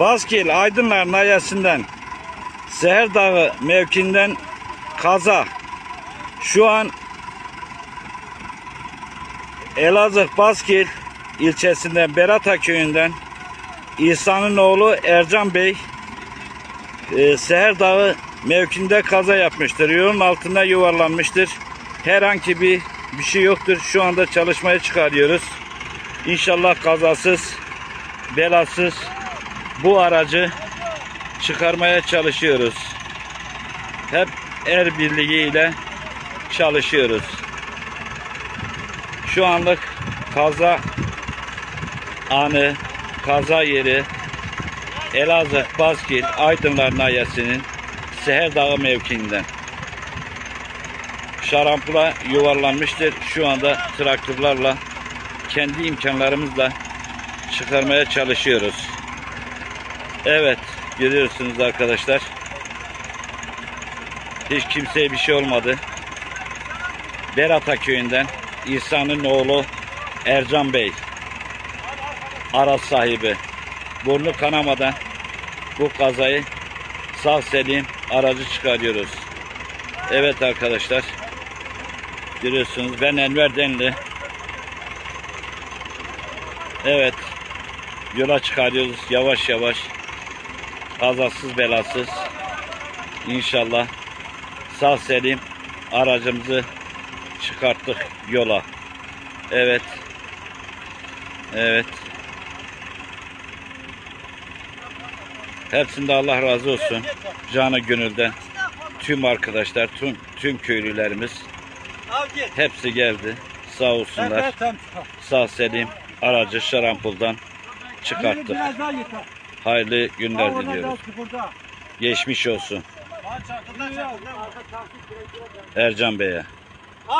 Baskil Aydınlar Nayası'ndan Seher Dağı mevkinden kaza. Şu an Elazığ Baskil ilçesinden Berata köyünden İhsan'ın oğlu Ercan Bey e, Seher Dağı mevkinde kaza yapmıştır. Yolun altında yuvarlanmıştır. Herhangi bir bir şey yoktur. Şu anda çalışmaya çıkarıyoruz. İnşallah kazasız, belasız bu aracı çıkarmaya çalışıyoruz. Hep el birliğiyle çalışıyoruz. Şu anlık kaza anı, kaza yeri Elazığ, Baskil, Aydınlar Nayası'nın Seher Dağı mevkiinden. Şarampula yuvarlanmıştır. Şu anda traktörlerle kendi imkanlarımızla çıkarmaya çalışıyoruz. Evet, görüyorsunuz arkadaşlar. Hiç kimseye bir şey olmadı. Berata köyünden İhsan'ın oğlu Ercan Bey araç sahibi burnu kanamadan bu kazayı sağ selim aracı çıkarıyoruz. Evet arkadaşlar görüyorsunuz ben Enver Denli Evet yola çıkarıyoruz yavaş yavaş kazasız belasız İnşallah sağ selim aracımızı çıkarttık yola. Evet. Evet. Hepsinde Allah razı olsun. Canı gönülden. Tüm arkadaşlar, tüm, tüm köylülerimiz hepsi geldi. Sağ olsunlar. Sağ selim aracı şarampuldan çıkarttık. Hayırlı günler çukurda. Geçmiş olsun. Ercan Bey'e.